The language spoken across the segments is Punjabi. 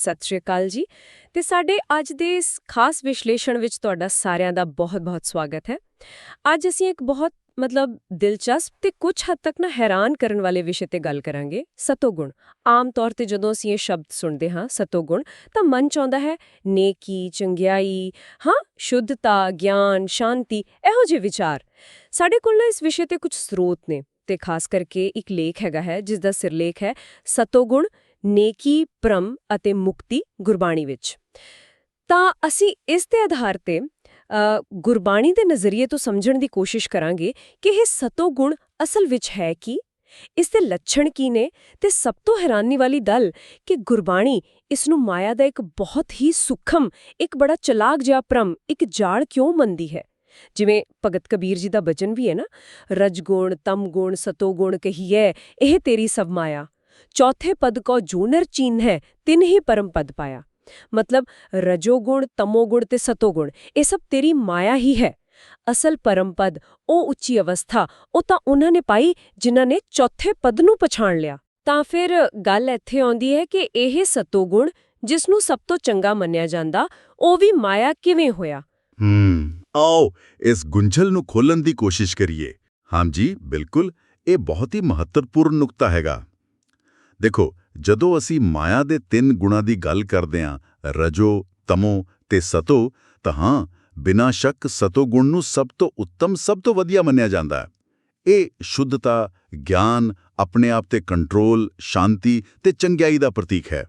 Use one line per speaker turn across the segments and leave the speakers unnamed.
ਸਤਿ ਸ਼੍ਰੀ ਅਕਾਲ ਜੀ। ਤੇ ਸਾਡੇ ਅੱਜ ਦੇ ਇਸ ਖਾਸ ਵਿਸ਼ਲੇਸ਼ਣ ਵਿੱਚ ਤੁਹਾਡਾ ਸਾਰਿਆਂ ਦਾ ਬਹੁਤ-ਬਹੁਤ ਸਵਾਗਤ ਹੈ। ਅੱਜ ਅਸੀਂ ਇੱਕ ਬਹੁਤ ਮਤਲਬ ਦਿਲਚਸਪ ਤੇ ਕੁਝ ਹੱਦ ਤੱਕ ਨਾ ਹੈਰਾਨ ਕਰਨ ਵਾਲੇ ਵਿਸ਼ੇ ਤੇ ਗੱਲ ਕਰਾਂਗੇ ਸਤੋਗੁਣ ਆਮ ਤੌਰ ਤੇ ਜਦੋਂ ਅਸੀਂ ਇਹ ਸ਼ਬਦ ਸੁਣਦੇ ਹਾਂ ਸਤੋਗੁਣ ਤਾਂ ਮਨ ਚਾਹੁੰਦਾ ਹੈ ਨੇਕੀ, ਚੰਗਿਆਈ, ਹਾਂ, ਸ਼ੁੱਧਤਾ, ਗਿਆਨ, ਸ਼ਾਂਤੀ, ਇਹੋ ਜਿਹੇ ਵਿਚਾਰ। ਸਾਡੇ ਕੋਲ ਇਸ ਵਿਸ਼ੇ ਤੇ ਕੁਝ ਸਰੋਤ ਨੇ ਤੇ ਖਾਸ ਕਰਕੇ ਇੱਕ ਲੇਖ ਹੈਗਾ ਹੈ ਜਿਸ ਦਾ ਸਿਰਲੇਖ ਹੈ ਸਤੋਗੁਣ ਨੇਕੀ, ਭ੍ਰਮ ਅਤੇ ਮੁਕਤੀ ਗੁਰਬਾਣੀ ਵਿੱਚ। ਤਾਂ ਅਸੀਂ ਇਸ ਦੇ ਆਧਾਰ ਤੇ ਗੁਰਬਾਣੀ ਦੇ ਨਜ਼ਰੀਏ ਤੋਂ ਸਮਝਣ ਦੀ ਕੋਸ਼ਿਸ਼ ਕਰਾਂਗੇ ਕਿ ਇਹ ਸਤੋ ਗੁਣ ਅਸਲ ਵਿੱਚ ਹੈ ਕੀ? ਇਸ ਦੇ ਲੱਛਣ ਕੀ ਨੇ? ਤੇ ਸਭ ਤੋਂ ਹੈਰਾਨੀ ਵਾਲੀ ਗੱਲ ਕਿ ਗੁਰਬਾਣੀ ਇਸ ਨੂੰ ਮਾਇਆ ਦਾ ਇੱਕ ਬਹੁਤ ਹੀ ਸੂਖਮ, ਇੱਕ ਬੜਾ ਚਲਾਕ ਜਿਹਾ ਭ੍ਰਮ, ਇੱਕ ਜਾਲ ਕਿਉਂ ਮੰਨਦੀ ਹੈ? ਜਿਵੇਂ ਭਗਤ ਕਬੀਰ ਜੀ ਦਾ ਬਚਨ ਵੀ ਹੈ ਨਾ ਰਜ ਗੁਣ ਤਮ ਰਜਗੁਣ, ਤਮਗੁਣ, ਸਤੋਗੁਣ ਕਹੀਏ ਇਹ ਤੇਰੀ ਸਭ ਮਾਇਆ। ਚੌਥੇ ਪਦ ਕੋ ਜੂਨਰ ਚੀਨ ਹੈ ਤਿਨ ਹੀ ਪਰਮ ਪਦ ਪਾਇਆ ਮਤਲਬ ਰਜੋਗੁਣ ਤਮੋਗੁਣ ਤੇ ਸਤੋਗੁਣ ਇਹ ਸਭ ਤੇਰੀ ਮਾਇਆ ਹੀ ਹੈ ਅਸਲ ਪਰਮ ਪਦ ਉਹ ਉੱਚੀ ਅਵਸਥਾ ਉਹ ਤਾਂ ਉਹਨਾਂ ਨੇ ਪਾਈ ਜਿਨ੍ਹਾਂ ਨੇ ਚੌਥੇ ਪਦ ਨੂੰ ਪਛਾਣ ਲਿਆ ਤਾਂ ਫਿਰ ਗੱਲ ਇੱਥੇ ਆਉਂਦੀ ਹੈ ਕਿ ਇਹ ਸਤੋਗੁਣ ਜਿਸ ਨੂੰ ਸਭ ਤੋਂ ਚੰਗਾ ਮੰਨਿਆ ਜਾਂਦਾ ਉਹ ਵੀ ਮਾਇਆ ਕਿਵੇਂ ਹੋਇਆ
ਹੂੰ ਆਓ ਇਸ ਗੁੰਝਲ ਨੂੰ ਖੋਲਣ ਦੀ ਕੋਸ਼ਿਸ਼ ਕਰੀਏ ਹਾਂਜੀ ਬਿਲਕੁਲ ਇਹ ਬਹੁਤ ਹੀ ਮਹੱਤਵਪੂਰਨ ਨੁਕਤਾ ਹੈਗਾ ਦੇਖੋ, ਜਦੋਂ ਅਸੀਂ ਮਾਇਆ ਦੇ ਤਿੰਨ ਗੁਣਾਂ ਦੀ ਗੱਲ ਕਰਦੇ ਹਾਂ, ਰਜੋ, ਤਮੋ ਤੇ ਸਤੋ, ਤਾਂ ਹਾਂ, ਬਿਨਾਂ ਸ਼ੱਕ ਸਤੋ ਗੁਣ ਨੂੰ ਸਭ ਤੋਂ ਉੱਤਮ, ਸਭ ਤੋਂ ਵਧੀਆ ਮੰਨਿਆ ਜਾਂਦਾ ਹੈ। ਇਹ ਸ਼ੁੱਧਤਾ, ਗਿਆਨ, ਆਪਣੇ ਆਪ ਤੇ ਕੰਟਰੋਲ, ਸ਼ਾਂਤੀ ਤੇ ਚੰਗਿਆਈ ਦਾ ਪ੍ਰਤੀਕ ਹੈ।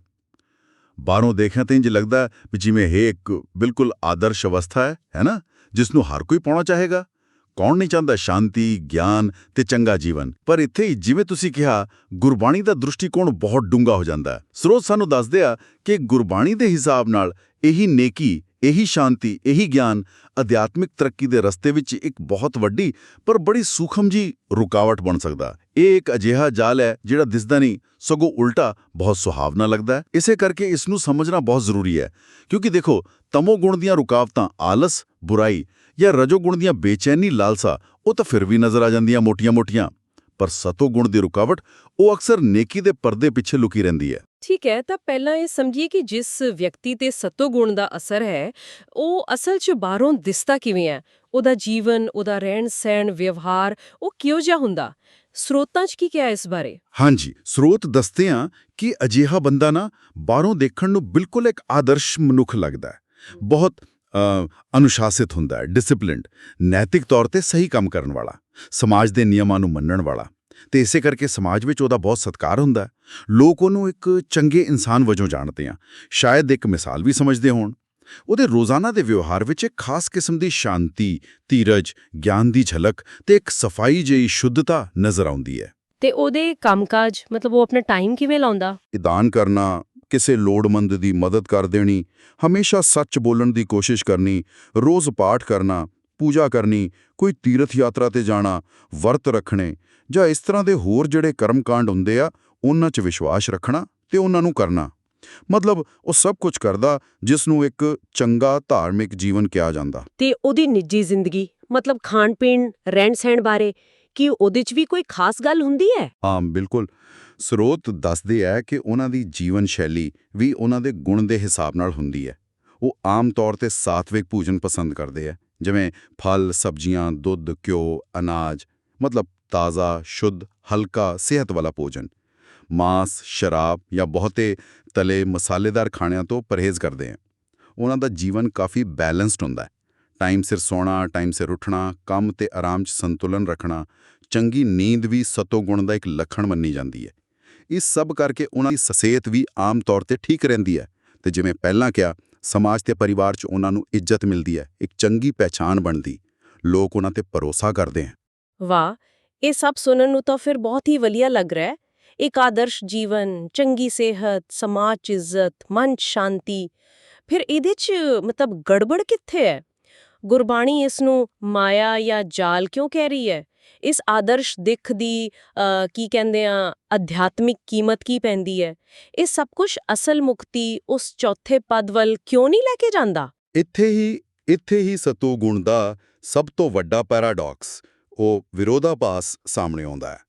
ਬਾਹਰੋਂ ਦੇਖਿਆ ਤਾਂ ਇੰਜ ਲੱਗਦਾ ਵੀ ਜਿਵੇਂ ਇਹ ਇੱਕ ਬਿਲਕੁਲ ਆਦਰਸ਼ ਅਵਸਥਾ ਹੈ ਹੈ ਨਾ? ਜਿਸ ਨੂੰ ਹਰ ਕੋਈ ਪਾਉਣਾ ਚਾਹੇਗਾ। ਕੌਣ ਨਹੀਂ ਚਾਹੁੰਦਾ? ਸ਼ਾਂਤੀ, ਗਿਆਨ ਤੇ ਚੰਗਾ ਜੀਵਨ। ਪਰ ਇੱਥੇ ਹੀ ਜਿਵੇਂ ਤੁਸੀਂ ਕਿਹਾ, ਗੁਰਬਾਣੀ ਦਾ ਦ੍ਰਿਸ਼ਟੀਕੋਣ ਬਹੁਤ ਡੂੰਘਾ ਹੋ ਜਾਂਦਾ ਹੈ। ਸਰੋਤ ਸਾਨੂੰ ਦੱਸਦੇ ਆ ਕਿ ਗੁਰਬਾਣੀ ਦੇ ਹਿਸਾਬ ਨਾਲ ਇਹੀ ਨੇਕੀ, ਇਹੀ ਸ਼ਾਂਤੀ, ਇਹੀ ਗਿਆਨ ਅਧਿਆਤਮਿਕ ਤਰੱਕੀ ਦੇ ਰਸਤੇ ਵਿੱਚ ਇੱਕ ਬਹੁਤ ਵੱਡੀ ਪਰ ਬੜੀ ਸੂਖਮ ਜੀ ਰੁਕਾਵਟ ਬਣ ਸਕਦਾ ਇਹ ਇੱਕ ਅਜਿਹਾ ਜਾਲ ਹੈ ਜਿਹੜਾ ਦਿਸਦਾ ਨਹੀਂ, ਸਗੋਂ ਉਲਟਾ ਬਹੁਤ ਸੁਹਾਵਣਾ ਲੱਗਦਾ ਹੈ। ਇਸੇ ਕਰਕੇ ਇਸ ਨੂੰ ਸਮਝਣਾ ਬਹੁਤ ਜ਼ਰੂਰੀ ਹੈ। ਕਿਉਂਕਿ ਦੇਖੋ, ਤਮੋ ਗੁਣ ਦੀਆਂ ਰੁਕਾਵਟਾਂ ਆਲਸ, ਬੁਰਾਈ ਜਾਂ ਰਜੋ ਗੁਣ ਦੀਆਂ ਬੇਚੈਨੀ ਲਾਲਸਾ ਉਹ ਤਾਂ ਫਿਰ ਵੀ ਨਜ਼ਰ ਆ ਜਾਂਦੀਆਂ ਮੋਟੀਆਂ-ਮੋਟੀਆਂ। ਪਰ ਸਤੋ ਗੁਣ ਦੀ ਰੁਕਾਵਟ ਉਹ ਅਕਸਰ ਨੇਕੀ ਦੇ ਪਰਦੇ ਪਿੱਛੇ ਲੁਕੀ ਰਹਿੰਦੀ ਹੈ।
ਠੀਕ ਹੈ ਤਾਂ ਪਹਿਲਾਂ ਇਹ ਸਮਝੀਏ ਕਿ ਜਿਸ ਵਿਅਕਤੀ ਤੇ ਸਤੋਗੁਣ ਦਾ ਅਸਰ ਹੈ ਉਹ ਅਸਲ 'ਚ ਬਾਹਰੋਂ ਦਿਸਦਾ ਕਿਵੇਂ ਹੈ? ਉਹਦਾ ਜੀਵਨ ਉਹਦਾ ਰਹਿਣ ਸਹਿਣ ਵਿਵਹਾਰ ਉਹ ਕਿਉਂ ਜਿਹਾ ਹੁੰਦਾ? ਸਰੋਤਾਂ 'ਚ ਕੀ ਕਿਹਾ ਇਸ ਬਾਰੇ?
ਹਾਂਜੀ ਸਰੋਤ ਦੱਸਦੇ ਆ ਕਿ ਅਜਿਹਾ ਬੰਦਾ ਨਾ ਬਾਹਰੋਂ ਦੇਖਣ ਨੂੰ ਬਿਲਕੁਲ ਇੱਕ ਆਦਰਸ਼ ਮਨੁੱਖ ਲੱਗਦਾ ਹੈ। ਬਹੁਤ ਅਨੁਸ਼ਾਸਿਤ ਹੁੰਦਾ ਹੈ ਡਿਸਪਲਿਨਡ ਨੈਤਿਕ ਤੌਰ ਤੇ ਸਹੀ ਕੰਮ ਕਰਨ ਵਾਲਾ ਸਮਾਜ ਦੇ ਨਿਯਮਾਂ ਨੂੰ ਮੰਨਣ ਵਾਲਾ। ਤੇ ਇਸੇ ਕਰਕੇ ਸਮਾਜ ਵਿੱਚ ਉਹਦਾ ਬਹੁਤ ਸਤਿਕਾਰ ਹੁੰਦਾ ਲੋਕ ਉਹਨੂੰ ਇੱਕ ਚੰਗੇ ਇਨਸਾਨ ਵਜੋਂ ਜਾਣਦੇ ਆ। ਸ਼ਾਇਦ ਇੱਕ ਮਿਸਾਲ ਵੀ ਸਮਝਦੇ ਹੋਣ। ਉਹਦੇ ਰੋਜ਼ਾਨਾ ਦੇ ਵਿਵਹਾਰ ਵਿੱਚ ਇੱਕ ਖਾਸ ਕਿਸਮ ਦੀ ਸ਼ਾਂਤੀ ਧੀਰਜ ਗਿਆਨ ਦੀ ਝਲਕ ਤੇ ਇੱਕ ਸਫ਼ਾਈ ਜਿਹੀ ਸ਼ੁੱਧਤਾ ਨਜ਼ਰ ਆਉਂਦੀ ਹੈ।
ਤੇ ਉਹਦੇ ਕੰਮਕਾਜ ਮਤਲਬ ਉਹ ਆਪਣਾ ਟਾਈਮ ਕਿਵੇਂ ਲਾਉਂਦਾ?
ਦਾਨ ਕਰਨਾ ਕਿਸੇ ਲੋੜਮੰਦ ਦੀ ਮਦਦ ਕਰ ਦੇਣੀ ਹਮੇਸ਼ਾ ਸੱਚ ਬੋਲਣ ਦੀ ਕੋਸ਼ਿਸ਼ ਕਰਨੀ ਰੋਜ਼ ਪਾਠ ਕਰਨਾ ਪੂਜਾ ਕਰਨੀ ਕੋਈ ਤੀਰਥ ਯਾਤਰਾ ਤੇ ਜਾਣਾ ਵਰਤ ਰੱਖਣੇ ਜਾਂ ਇਸ ਤਰ੍ਹਾਂ ਦੇ ਹੋਰ ਜਿਹੜੇ ਕਰਮਕਾਂਡ ਹੁੰਦੇ ਆ ਉਹਨਾਂ 'ਚ ਵਿਸ਼ਵਾਸ ਰੱਖਣਾ ਤੇ ਉਹਨਾਂ ਨੂੰ ਕਰਨਾ। ਮਤਲਬ ਉਹ ਸਭ ਕੁਝ ਕਰਦਾ ਜਿਸ ਨੂੰ ਇੱਕ ਚੰਗਾ ਧਾਰਮਿਕ ਜੀਵਨ ਕਿਹਾ ਜਾਂਦਾ।
ਤੇ ਉਹਦੀ ਨਿੱਜੀ ਜ਼ਿੰਦਗੀ ਮਤਲਬ ਖਾਣ ਪੀਣ ਰਹਿਣ ਸਹਿਣ ਬਾਰੇ ਕੀ ਉਹਦੇ 'ਚ ਵੀ ਕੋਈ ਖਾਸ ਗੱਲ ਹੁੰਦੀ ਹੈ?
ਹਾਂ ਬਿਲਕੁਲ। ਸਰੋਤ ਦੱਸਦੇ ਹੈ ਕਿ ਉਹਨਾਂ ਦੀ ਜੀਵਨ ਸ਼ੈਲੀ ਵੀ ਉਹਨਾਂ ਦੇ ਗੁਣ ਦੇ ਹਿਸਾਬ ਨਾਲ ਹੁੰਦੀ ਹੈ। ਉਹ ਆਮ ਤੌਰ ਤੇ ਸਾਤਵਿਕ ਭੋਜਨ ਪਸੰਦ ਕਰਦੇ ਆ, ਜਿਵੇਂ ਫਲ, ਸਬਜ਼ੀਆਂ, ਦੁੱਧ, ਘਿਓ, ਅਨਾਜ, ਮਤਲਬ ਤਾਜ਼ਾ, ਸ਼ੁੱਧ, ਹਲਕਾ, ਸਿਹਤ ਵਾਲਾ ਭੋਜਨ। ਮਾਸ, ਸ਼ਰਾਬ ਜਾਂ ਬਹੁਤੇ ਤਲੇ ਮਸਾਲੇਦਾਰ ਖਾਣਿਆਂ ਤੋਂ ਪਰਹੇਜ਼ ਕਰਦੇ ਆ। ਉਹਨਾਂ ਦਾ ਜੀਵਨ ਕਾਫੀ ਬੈਲੈਂਸਡ ਹੁੰਦਾ ਹੈ। ਟਾਈਮ ਸਿਰ ਸੌਣਾ, ਟਾਈਮ ਸਿਰ ਉੱਠਣਾ, ਕੰਮ ਤੇ ਆਰਾਮ 'ਚ ਸੰਤੁਲਨ ਰੱਖਣਾ, ਚੰਗੀ ਨੀਂਦ ਵੀ ਸਤੋ ਗੁਣ ਦਾ ਇੱਕ ਲੱਖਣ ਮੰਨੀ ਜਾਂਦੀ ਹੈ। ਇਸ ਸਭ ਕਰਕੇ ਉਹਨਾਂ ਦੀ ਸਿਹਤ ਵੀ ਆਮ ਤੌਰ ਤੇ ਠੀਕ ਰਹਿੰਦੀ ਹੈ ਤੇ ਜਿਵੇਂ ਪਹਿਲਾਂ ਕਿਹਾ, ਸਮਾਜ ਤੇ ਪਰਿਵਾਰ 'ਚ ਉਹਨਾਂ ਨੂੰ ਇੱਜ਼ਤ ਮਿਲਦੀ ਹੈ, ਇੱਕ ਚੰਗੀ ਪਹਿਚਾਣ ਬਣਦੀ, ਲੋਕ ਉਹਨਾਂ ਤੇ ਭਰੋਸਾ ਕਰਦੇ ਹਨ
ਵਾਹ, ਇਹ ਸਭ ਸੁਣਨ ਨੂੰ ਤਾਂ ਫਿਰ ਬਹੁਤ ਹੀ ਵਧੀਆ ਲੱਗ ਰਿਹਾ ਹੈ। ਇੱਕ ਆਦਰਸ਼ ਜੀਵਨ, ਚੰਗੀ ਸਿਹਤ, ਸਮਾਜ 'ਚ ਇੱਜ਼ਤ, ਮਨ 'ਚ ਸ਼ਾਂਤੀ, ਫਿਰ ਇਹਦੇ 'ਚ ਮਤਲਬ ਗੜਬੜ ਕਿੱਥੇ ਹੈ? ਗੁਰਬਾਣੀ ਇਸ ਨੂੰ ਮਾਇਆ ਜਾਂ ਜਾਲ ਕਿਉਂ ਕਹਿ ਰਹੀ ਹੈ? ਇਸ ਆਦਰਸ਼ ਦਿੱਖ ਦੀ ਕੀ ਕਹਿੰਦੇ ਆ, ਅਧਿਆਤਮਿਕ ਕੀਮਤ ਕੀ ਪੈਂਦੀ ਹੈ? ਇਹ ਸਭ ਕੁਝ ਅਸਲ ਮੁਕਤੀ ਉਸ ਚੌਥੇ ਪਦ ਵੱਲ ਕਿਉਂ ਨਹੀਂ ਲੈ ਕੇ ਜਾਂਦਾ?
ਇੱਥੇ ਹੀ ਇੱਥੇ ਹੀ ਸਤੋ ਗੁਣ ਦਾ ਸਭ ਤੋਂ ਵੱਡਾ ਪੈਰਾਡਾਕਸ, ਉਹ ਵਿਰੋਧਾਭਾਸ ਸਾਹਮਣੇ ਆਉਂਦਾ ਹੈ।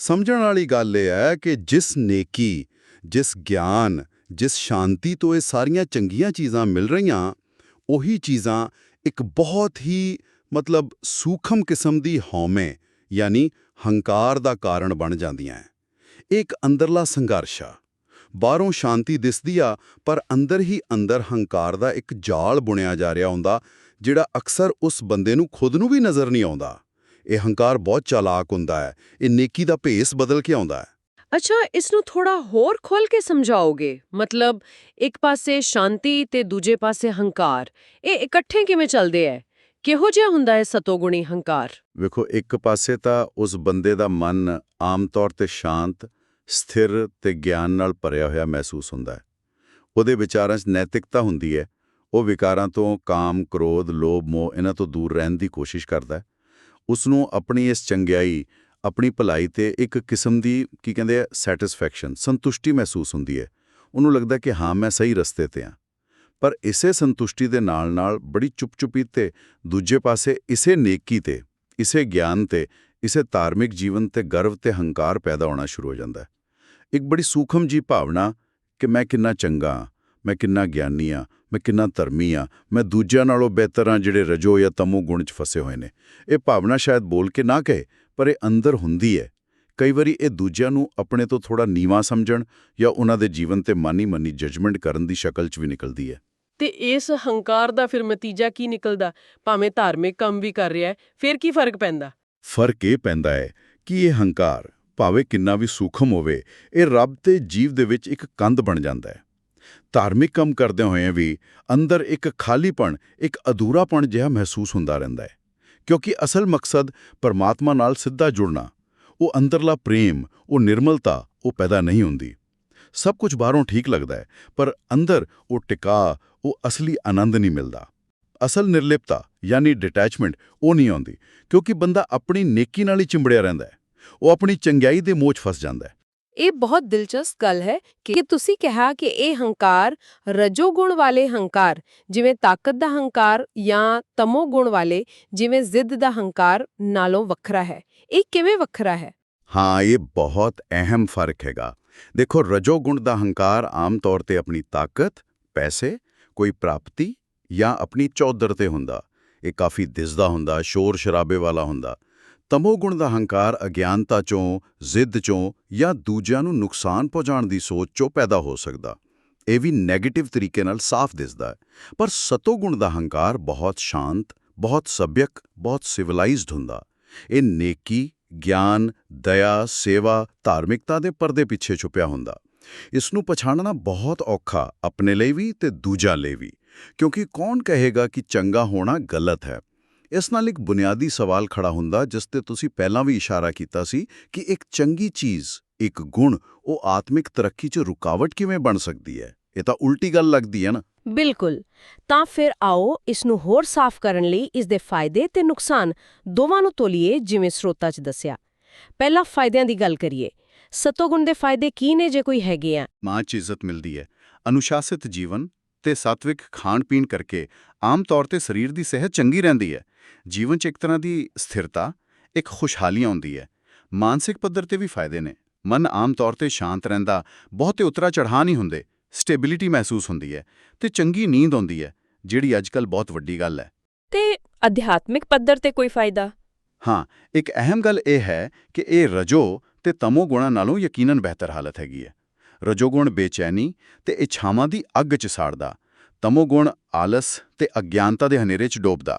ਸਮਝਣ ਵਾਲੀ ਗੱਲ ਇਹ ਹੈ ਕਿ ਜਿਸ ਨੇਕੀ, ਜਿਸ ਗਿਆਨ,
ਜਿਸ ਸ਼ਾਂਤੀ ਤੋਂ ਇਹ ਸਾਰੀਆਂ ਚੰਗੀਆਂ ਚੀਜ਼ਾਂ ਮਿਲ ਰਹੀਆਂ, ਉਹੀ ਚੀਜ਼ਾਂ ਇੱਕ ਬਹੁਤ ਹੀ ਮਤਲਬ ਸੂਖਮ ਕਿਸਮ ਦੀ ਹਉਮੈ, ਯਾਨੀ ਹੰਕਾਰ ਦਾ ਕਾਰਨ ਬਣ ਜਾਂਦੀਆਂ ਹੈ ਇਹ ਇੱਕ ਅੰਦਰਲਾ ਸੰਘਰਸ਼ ਆ। ਬਾਹਰੋਂ ਸ਼ਾਂਤੀ ਦਿਸਦੀ ਆ, ਪਰ ਅੰਦਰ ਹੀ ਅੰਦਰ ਹੰਕਾਰ ਦਾ ਇੱਕ ਜਾਲ ਬੁਣਿਆ ਜਾ ਰਿਹਾ ਹੁੰਦਾ, ਜਿਹੜਾ ਅਕਸਰ ਉਸ ਬੰਦੇ ਨੂੰ ਖੁਦ ਨੂੰ ਵੀ ਨਜ਼ਰ ਨਹੀਂ ਆਉਂਦਾ। ਇਹ ਹੰਕਾਰ ਬਹੁਤ ਚਾਲਾਕ ਹੁੰਦਾ ਹੈ ਇਹ ਨੇਕੀ ਦਾ ਭੇਸ ਬਦਲ ਕੇ ਆਉਂਦਾ ਹੈ
ਅੱਛਾ ਇਸ ਨੂੰ ਥੋੜਾ ਹੋਰ ਖੋਲ ਕੇ ਸਮਝਾਓਗੇ? ਮਤਲਬ ਇੱਕ ਪਾਸੇ ਸ਼ਾਂਤੀ ਤੇ ਦੂਜੇ ਪਾਸੇ ਹੰਕਾਰ। ਇਹ ਇਕੱਠੇ ਕਿਵੇਂ ਚੱਲਦੇ ਐ? ਕਿਹੋ ਜਿਹਾ ਹੁੰਦਾ ਹੈ ਸਤੋਗੁਣੀ ਹੰਕਾਰ?
ਵੇਖੋ, ਇੱਕ ਪਾਸੇ ਤਾਂ ਉਸ ਬੰਦੇ ਦਾ ਮਨ ਆਮ ਤੌਰ ਤੇ ਸ਼ਾਂਤ, ਸਥਿਰ ਤੇ ਗਿਆਨ ਨਾਲ ਭਰਿਆ ਹੋਇਆ ਮਹਿਸੂਸ ਹੁੰਦਾ ਹੈ। ਉਹਦੇ ਵਿਚਾਰਾਂ 'ਚ ਨੈਤਿਕਤਾ ਹੁੰਦੀ ਹੈ। ਉਹ ਵਿਕਾਰਾਂ ਤੋਂ ਕਾਮ, ਕ੍ਰੋਧ, ਲੋਭ, ਮੋਹ ਇਹਨਾਂ ਤੋਂ ਦੂਰ ਰਹਿਣ ਦੀ ਕੋਸ਼ਿਸ਼ ਕਰਦਾ ਹੈ। ਉਸ ਨੂੰ ਆਪਣੀ ਇਸ ਚੰਗਿਆਈ, ਆਪਣੀ ਭਲਾਈ ਤੇ ਇੱਕ ਕਿਸਮ ਦੀ ਕੀ ਕਹਿੰਦੇ ਆ ਸੈਟੀਸਫੈਕਸ਼ਨ ਸੰਤੁਸ਼ਟੀ ਮਹਿਸੂਸ ਹੁੰਦੀ ਹੈ। ਉਹਨੂੰ ਲੱਗਦਾ ਕਿ ਹਾਂ, ਮੈਂ ਸਹੀ ਰਸਤੇ ਤੇ ਹਾਂ। ਪਰ ਇਸੇ ਸੰਤੁਸ਼ਟੀ ਦੇ ਨਾਲ-ਨਾਲ ਬੜੀ ਚੁੱਪ-ਚੁਪੀ ਤੇ ਦੂਜੇ ਪਾਸੇ ਇਸੇ ਨੇਕੀ ਤੇ ਇਸੇ ਗਿਆਨ ਤੇ ਇਸੇ ਧਾਰਮਿਕ ਜੀਵਨ ਤੇ ਗਰਵ ਤੇ ਹੰਕਾਰ ਪੈਦਾ ਹੋਣਾ ਸ਼ੁਰੂ ਹੋ ਜਾਂਦਾ ਹੈ। ਇੱਕ ਬੜੀ ਸੂਖਮ ਜੀ ਭਾਵਨਾ ਕਿ ਮੈਂ ਕਿੰਨਾ ਚੰਗਾ ਹਾਂ, ਮੈਂ ਕਿੰਨਾ ਗਿਆਨੀ ਆ ਮੈਂ ਕਿੰਨਾ ਧਰਮੀ ਆ ਮੈਂ ਦੂਜਿਆਂ ਨਾਲੋਂ ਬਿਹਤਰ ਹਾਂ ਜਿਹੜੇ ਰਜੋ ਜਾਂ ਤਮੋ ਗੁਣ 'ਚ ਫਸੇ ਹੋਏ ਨੇ। ਇਹ ਭਾਵਨਾ ਸ਼ਾਇਦ ਬੋਲ ਕੇ ਨਾ ਕਹੇ ਪਰ ਇਹ ਅੰਦਰ ਹੁੰਦੀ ਹੈ। ਕਈ ਵਾਰੀ ਇਹ ਦੂਜਿਆਂ ਨੂੰ ਆਪਣੇ ਤੋਂ ਥੋੜਾ ਨੀਵਾਂ ਸਮਝਣ ਜਾਂ ਉਹਨਾਂ ਦੇ ਜੀਵਨ ਤੇ ਮਾਨੀ ਮੰਨੀ ਜਜਮੈਂਟ ਕਰਨ ਦੀ ਸ਼ਕਲ 'ਚ ਵੀ ਨਿਕਲਦੀ ਹੈ।
ਤੇ ਇਸ ਹੰਕਾਰ ਦਾ ਫਿਰ ਨਤੀਜਾ ਕੀ ਨਿਕਲਦਾ? ਭਾਵੇਂ ਧਾਰਮਿਕ ਕੰਮ ਵੀ ਕਰ ਰਿਹਾ ਹੈ, ਫਿਰ ਕੀ ਫ਼ਰਕ ਪੈਂਦਾ?
ਫ਼ਰਕ ਇਹ ਪੈਂਦਾ ਹੈ ਕਿ ਇਹ ਹੰਕਾਰ ਭਾਵੇਂ ਕਿੰਨਾ ਵੀ ਸੂਖਮ ਹੋਵੇ, ਇਹ ਰੱਬ ਤੇ ਜੀਵ ਦੇ ਵਿੱਚ ਇੱਕ ਕੰਧ ਬਣ ਜਾਂਦਾ ਹੈ। ਧਾਰਮਿਕ ਕੰਮ ਕਰਦੇ ਹੋਏ ਵੀ ਅੰਦਰ ਇੱਕ ਖਾਲੀਪਣ, ਇੱਕ ਅਧੂਰਾਪਣ ਜਿਹਾ ਮਹਿਸੂਸ ਹੁੰਦਾ ਰਹਿੰਦਾ ਹੈ। ਕਿਉਂਕਿ ਅਸਲ ਮਕਸਦ ਪਰਮਾਤਮਾ ਨਾਲ ਸਿੱਧਾ ਜੁੜਨਾ, ਉਹ ਅੰਦਰਲਾ ਪ੍ਰੇਮ, ਉਹ ਨਿਰਮਲਤਾ, ਉਹ ਪੈਦਾ ਨਹੀਂ ਹੁੰਦੀ। ਸਭ ਕੁਝ ਬਾਹਰੋਂ ਠੀਕ ਲੱਗਦਾ ਹੈ ਪਰ ਅੰਦਰ ਉਹ ਟਿਕਾ ਉਹ ਅਸਲੀ ਆਨੰਦ ਨਹੀਂ ਮਿਲਦਾ। ਅਸਲ ਨਿਰਲਿਪਤਾ ਯਾਨੀ ਡਿਟੈਚਮੈਂਟ ਉਹ ਨਹੀਂ ਆਉਂਦੀ ਕਿਉਂਕਿ ਬੰਦਾ ਆਪਣੀ ਨੇਕੀ ਨਾਲ ਹੀ ਚਿੰਬੜਿਆ ਰਹਿੰਦਾ ਹੈ। ਉਹ ਆਪਣੀ ਚੰਗਿਆਈ ਦੇ ਮੋਹ 'ਚ ਫਸ ਜਾਂਦਾ ਹੈ।
ਇਹ ਬਹੁਤ ਦਿਲਚਸਪ ਗੱਲ ਹੈ ਕਿ ਤੁਸੀਂ ਕਿਹਾ ਕਿ ਇਹ ਹੰਕਾਰ ਰਜੋਗੁਣ ਵਾਲੇ ਹੰਕਾਰ ਜਿਵੇਂ ਤਾਕਤ ਦਾ ਹੰਕਾਰ ਜਾਂ ਤਮੋਗੁਣ ਵਾਲੇ ਜਿਵੇਂ ਜ਼ਿੱਦ ਦਾ ਹੰਕਾਰ ਨਾਲੋਂ ਵੱਖਰਾ ਹੈ। ਇਹ ਕਿਵੇਂ ਵੱਖਰਾ ਹੈ?
ਹਾਂ ਇਹ ਬਹੁਤ ਅਹਿਮ ਫ਼ਰਕ ਹੈਗਾ। ਦੇਖੋ, ਰਜੋ ਗੁਣ ਦਾ ਹੰਕਾਰ ਆਮ ਤੌਰ ਤੇ ਆਪਣੀ ਤਾਕਤ, ਪੈਸੇ, ਕੋਈ ਪ੍ਰਾਪਤੀ ਜਾਂ ਆਪਣੀ ਚੌਧਰ ਤੇ ਹੁੰਦਾ। ਇਹ ਕਾਫੀ ਦਿਸਦਾ ਹੁੰਦਾ, ਸ਼ੋਰ ਸ਼ਰਾਬੇ ਵਾਲਾ ਹੁੰਦਾ। ਤਮੋ ਗੁਣ ਦਾ ਹੰਕਾਰ ਅਗਿਆਨਤਾ ਚੋਂ, ਜ਼ਿੱਦ ਚੋਂ ਜਾਂ ਦੂਜਿਆਂ ਨੂੰ ਨੁਕਸਾਨ ਪਹੁੰਚਾਉਣ ਦੀ ਸੋਚ ਚੋਂ ਪੈਦਾ ਹੋ ਸਕਦਾ। ਇਹ ਵੀ 네ਗੇਟਿਵ ਤਰੀਕੇ ਨਾਲ ਸਾਫ਼ ਦਿਸਦਾ ਹੈ। ਪਰ ਸਤੋ ਗੁਣ ਦਾ ਹੰਕਾਰ ਬਹੁਤ ਸ਼ਾਂਤ, ਬਹੁਤ ਸਭਿਅਕ, ਬਹੁਤ ਸਿਵਲਾਈਜ਼ਡ ਹੁੰਦਾ। ਇਹ ਨੇਕੀ ਗਿਆਨ, ਦਇਆ, ਸੇਵਾ, ਧਾਰਮਿਕਤਾ ਦੇ ਪਰਦੇ ਪਿੱਛੇ ਛੁਪਿਆ ਹੁੰਦਾ। ਇਸ ਨੂੰ ਪਛਾਣਨਾ ਬਹੁਤ ਔਖਾ, ਆਪਣੇ ਲਈ ਵੀ ਤੇ ਦੂਜਾ ਲਈ ਵੀ। ਕਿਉਂਕਿ ਕੌਣ ਕਹੇਗਾ ਕਿ ਚੰਗਾ ਹੋਣਾ ਗਲਤ ਹੈ? ਇਸ ਨਾਲ ਇੱਕ ਬੁਨਿਆਦੀ ਸਵਾਲ ਖੜਾ ਹੁੰਦਾ, ਜਿਸ ਤੇ ਤੁਸੀਂ ਪਹਿਲਾਂ ਵੀ ਇਸ਼ਾਰਾ ਕੀਤਾ ਸੀ ਕਿ ਇੱਕ ਚੰਗੀ ਚੀਜ਼, ਇੱਕ ਗੁਣ, ਉਹ ਆਤਮਿਕ ਤਰੱਕੀ 'ਚ ਰੁਕਾਵਟ ਕਿਵੇਂ ਬਣ ਸਕਦੀ ਹੈ? ਇਹ ਤਾਂ ਉਲਟੀ ਗੱਲ ਲੱਗਦੀ ਹੈ ਨਾ।
ਬਿਲਕੁਲ। ਤਾਂ ਫਿਰ ਆਓ ਇਸ ਨੂੰ ਹੋਰ ਸਾਫ਼ ਕਰਨ ਲਈ ਇਸ ਦੇ ਫਾਇਦੇ ਤੇ ਨੁਕਸਾਨ ਦੋਵਾਂ ਨੂੰ ਤੋਲੀਏ ਜਿਵੇਂ ਸਰੋਤਾ 'ਚ ਦੱਸਿਆ। ਪਹਿਲਾਂ ਫਾਇਦਿਆਂ ਦੀ ਗੱਲ ਕਰੀਏ। ਸਤੋਗੁਣ ਦੇ ਫਾਇਦੇ ਕੀ ਨੇ ਜੇ ਕੋਈ ਹੈਗੇ ਆ?
ਮਾਂ 'ਚ ਇੱਜ਼ਤ ਮਿਲਦੀ ਹੈ। ਅਨੁਸ਼ਾਸਿਤ ਜੀਵਨ ਤੇ ਸਾਤਵਿਕ ਖਾਣ ਪੀਣ ਕਰਕੇ ਆਮ ਤੌਰ ਤੇ ਸਰੀਰ ਦੀ ਸਿਹਤ ਚੰਗੀ ਰਹਿੰਦੀ ਹੈ। ਜੀਵਨ 'ਚ ਇੱਕ ਤਰ੍ਹਾਂ ਦੀ ਸਥਿਰਤਾ, ਇੱਕ ਖੁਸ਼ਹਾਲੀ ਆਉਂਦੀ ਹੈ। ਮਾਨਸਿਕ ਪੱਧਰ ਤੇ ਵੀ ਫਾਇਦੇ ਨੇ। ਮਨ ਆਮ ਤੌਰ ਤੇ ਸ਼ਾਂਤ ਰਹਿੰਦਾ, ਬਹੁਤੇ ਉਤਰਾ ਚੜ੍ਹਾਅ ਨਹੀਂ ਹੁੰਦੇ। ਸਟੇਬਿਲਿਟੀ ਮਹਿਸੂਸ ਹੁੰਦੀ ਹੈ ਤੇ ਚੰਗੀ ਨੀਂਦ ਆਉਂਦੀ ਹੈ ਜਿਹੜੀ ਅੱਜਕੱਲ ਬਹੁਤ ਵੱਡੀ ਗੱਲ ਹੈ।
ਤੇ ਅਧਿਆਤਮਿਕ ਪੱਧਰ ਤੇ ਕੋਈ ਫਾਇਦਾ?
ਹਾਂ ਇੱਕ ਅਹਿਮ ਗੱਲ ਇਹ ਹੈ ਕਿ ਇਹ ਰਜੋ ਤੇ ਤਮੋ ਗੁਣਾਂ ਨਾਲੋਂ ਯਕੀਨਨ ਬਿਹਤਰ ਹਾਲਤ ਹੈਗੀ ਹੈ। ਰਜੋਗੁਣ ਬੇਚੈਨੀ ਤੇ ਇਛਾਵਾਂ ਦੀ ਅੱਗ 'ਚ ਸਾੜਦਾ ਤਮੋਗੁਣ ਆਲਸ ਤੇ ਅਗਿਆਨਤਾ ਦੇ ਹਨੇਰੇ 'ਚ ਡੋਬਦਾ